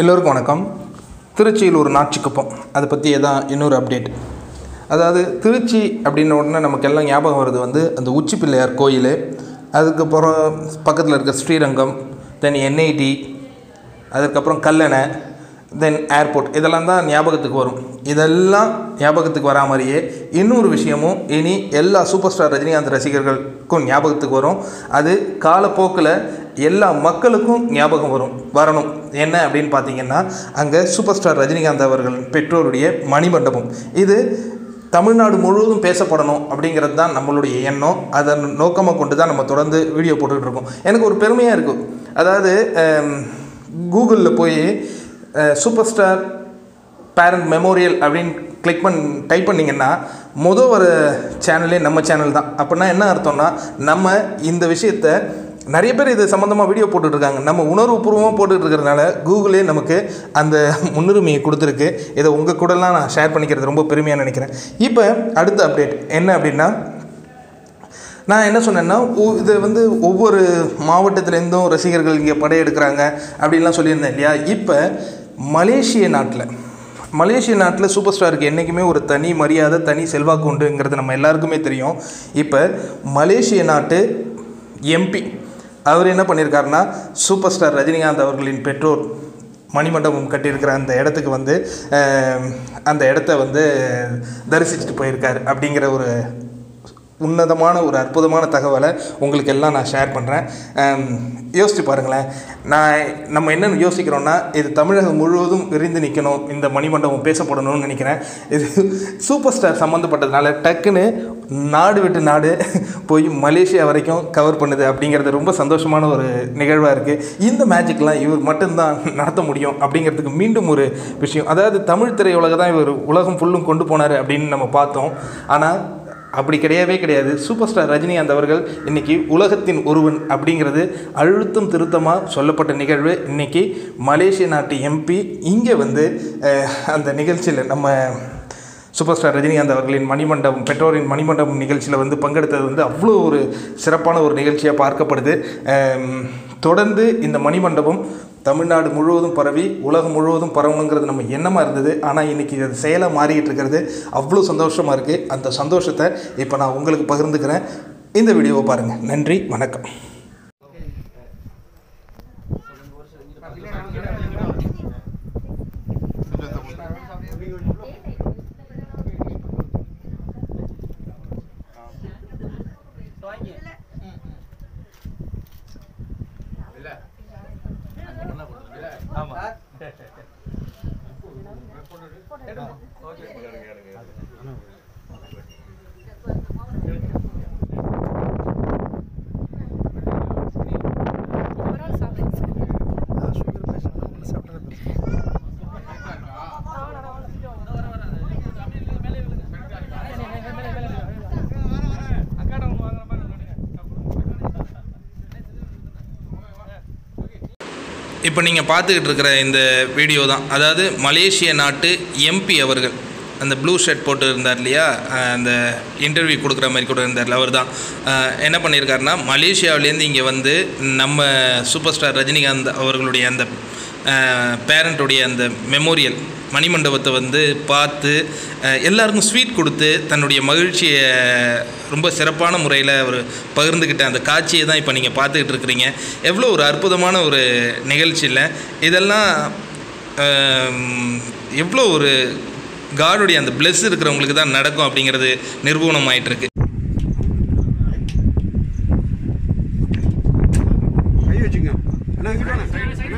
எல்லோருக்கும் வணக்கம். திருச்சியில் ஒரு நாச்சிக்குப்பம். அதை பற்றி தான் இன்னொரு அப்டேட். அதாவது திருச்சி அப்படின்ன உடனே நமக்கு எல்லாம் ஞாபகம் வருது வந்து அந்த உச்சி பிள்ளையார் கோயில். அதுக்கப்புறம் பக்கத்தில் இருக்க ஸ்ரீரங்கம் தென் என்ஐடி அதுக்கப்புறம் கல்லணை தென் ஏர்போர்ட் இதெல்லாம் தான் ஞாபகத்துக்கு வரும். இதெல்லாம் ஞாபகத்துக்கு வரா மாதிரியே இன்னொரு விஷயமும் இனி எல்லா சூப்பர் ஸ்டார் ரஜினிகாந்த் ரசிகர்களுக்கும் ஞாபகத்துக்கு வரும். அது காலப்போக்கில் எல்லா மக்களுக்கும் ஞாபகம் வரும் வரணும். என்ன அப்படின்னு பார்த்தீங்கன்னா அங்கே சூப்பர் ஸ்டார் ரஜினிகாந்த் அவர்கள் பெற்றோருடைய மணிமண்டபம். இது தமிழ்நாடு முழுவதும் பேசப்படணும் அப்படிங்கிறது தான் நம்மளுடைய எண்ணம். அதை நோக்கமாக கொண்டு தான் நம்ம தொடர்ந்து வீடியோ போட்டுக்கிட்டு இருக்கோம். எனக்கு ஒரு பெருமையாக இருக்கும் அதாவது கூகுளில் போய் சூப்பர் ஸ்டார் பேரண்ட் மெமோரியல் அப்படின்னு கிளிக் பண் டைப் பண்ணிங்கன்னா மொதல் ஒரு சேனலே நம்ம சேனல் தான். அப்படின்னா என்ன அர்த்தம்னா நம்ம இந்த விஷயத்த நிறைய பேர் இது சம்மந்தமாக வீடியோ போட்டுட்ருக்காங்க. நம்ம உணர்வுபூர்வமாக போட்டுட்டு இருக்கிறதுனால கூகுளே நமக்கு அந்த முன்னுரிமையை கொடுத்துருக்கு. இதை உங்கள் கூடலாம் நான் ஷேர் பண்ணிக்கிறது ரொம்ப பெருமையாக நினைக்கிறேன். இப்போ அடுத்த அப்டேட் என்ன அப்படின்னா நான் என்ன சொன்னேன்னா ஒ- இது வந்து ஒவ்வொரு மாவட்டத்துலேருந்தும் ரசிகர்கள் இங்கே படையெடுக்கிறாங்க அப்படின்லாம் சொல்லியிருந்தேன் இல்லையா? இப்போ மலேசிய நாட்டில் மலேசிய நாட்டில் சூப்பர் ஸ்டாருக்கு என்றைக்குமே ஒரு தனி மரியாதை தனி செல்வாக்கு உண்டுங்கிறது நம்ம எல்லாருக்குமே தெரியும். இப்போ மலேசிய நாட்டு எம்பி அவர் என்ன பண்ணியிருக்காருன்னா சூப்பர் ஸ்டார் ரஜினிகாந்த் அவர்களின் பெற்றோர் மணிமண்டபம் கட்டியிருக்கிற அந்த இடத்துக்கு வந்து அந்த இடத்த வந்து தரிசிச்சுட்டு போயிருக்கார் அப்படிங்கிற ஒரு உன்னதமான ஒரு அற்புதமான தகவலை உங்களுக்கு எல்லாம் நான் ஷேர் பண்ணுறேன் யோசித்து பாருங்களேன். நான் நம்ம என்னென்னு யோசிக்கிறோன்னா இது தமிழகம் முழுவதும் விரிந்து நிற்கணும் இந்த மணிமண்டபம் பேசப்படணும்னு நினைக்கிறேன். இது சூப்பர் ஸ்டார் சம்மந்தப்பட்டதுனால டக்குன்னு நாடு விட்டு நாடு போய் மலேசியா வரைக்கும் கவர் பண்ணுது அப்படிங்கிறது ரொம்ப சந்தோஷமான ஒரு நிகழ்வாக இருக்குது இந்த மேஜிக்லாம் இவர் மட்டும்தான் நடத்த முடியும் அப்படிங்கிறதுக்கு மீண்டும் ஒரு விஷயம். அதாவது தமிழ் திரையுலக தான் இவர் உலகம் ஃபுல்லும் கொண்டு போனார் அப்படின்னு நம்ம பார்த்தோம். ஆனால் அப்படி கிடையவே கிடையாது. சூப்பர் ஸ்டார் ரஜினிகாந்த் அவர்கள் இன்றைக்கி உலகத்தின் ஒருவன் அப்படிங்கிறது அழுத்தம் திருத்தமாக சொல்லப்பட்ட நிகழ்வு. இன்னைக்கு மலேசிய நாட்டு எம்பி இங்கே வந்து அந்த நிகழ்ச்சியில் நம்ம சூப்பர் ஸ்டார் ரஜினிகாந்த் அவர்களின் மணிமண்டபம் பெற்றோரின் மணிமண்டபம் நிகழ்ச்சியில் வந்து பங்கெடுத்தது வந்து அவ்வளோ ஒரு சிறப்பான ஒரு நிகழ்ச்சியாக பார்க்கப்படுது. தொடர்ந்து இந்த மணிமண்டபம் தமிழ்நாடு முழுவதும் பரவி உலகம் முழுவதும் பரவணுங்கிறது நம்ம எண்ணமாக இருந்தது. ஆனால் இன்றைக்கி அது செயலாக மாறிக்கிட்டு இருக்கிறது. அவ்வளோ சந்தோஷமாக இருக்குது அந்த சந்தோஷத்தை இப்போ நான் உங்களுக்கு பகிர்ந்துக்கிறேன். இந்த வீடியோவை பாருங்கள் நன்றி வணக்கம். ஓகே இப்போ நீங்கள் பார்த்துக்கிட்டு இருக்கிற இந்த வீடியோ தான் அதாவது மலேசிய நாட்டு எம்பி அவர்கள். அந்த ப்ளூ ஷர்ட் போட்டு இருந்தார் இல்லையா அந்த இன்டர்வியூ கொடுக்குற மாதிரி கூட இருந்தார் அவர் தான் என்ன பண்ணியிருக்காருன்னா மலேசியாவிலேருந்து இங்கே வந்து நம்ம சூப்பர் ஸ்டார் ரஜினிகாந்த் அவர்களுடைய அந்த பேரண்ட்டுடைய அந்த மெமோரியல் மணிமண்டபத்தை வந்து பார்த்து எல்லாருக்கும் ஸ்வீட் கொடுத்து தன்னுடைய மகிழ்ச்சியை ரொம்ப சிறப்பான முறையில் அவர் பகிர்ந்துக்கிட்ட அந்த காட்சியை தான் இப்போ நீங்கள் பார்த்துக்கிட்டு இருக்கிறீங்க. எவ்வளோ ஒரு அற்புதமான ஒரு நிகழ்ச்சியில். இதெல்லாம் எவ்வளோ ஒரு காடுடைய அந்த பிளஸ் இருக்கிறவங்களுக்கு தான் நடக்கும் அப்படிங்கிறது நிரூபணம் ஆயிட்டுருக்கு கை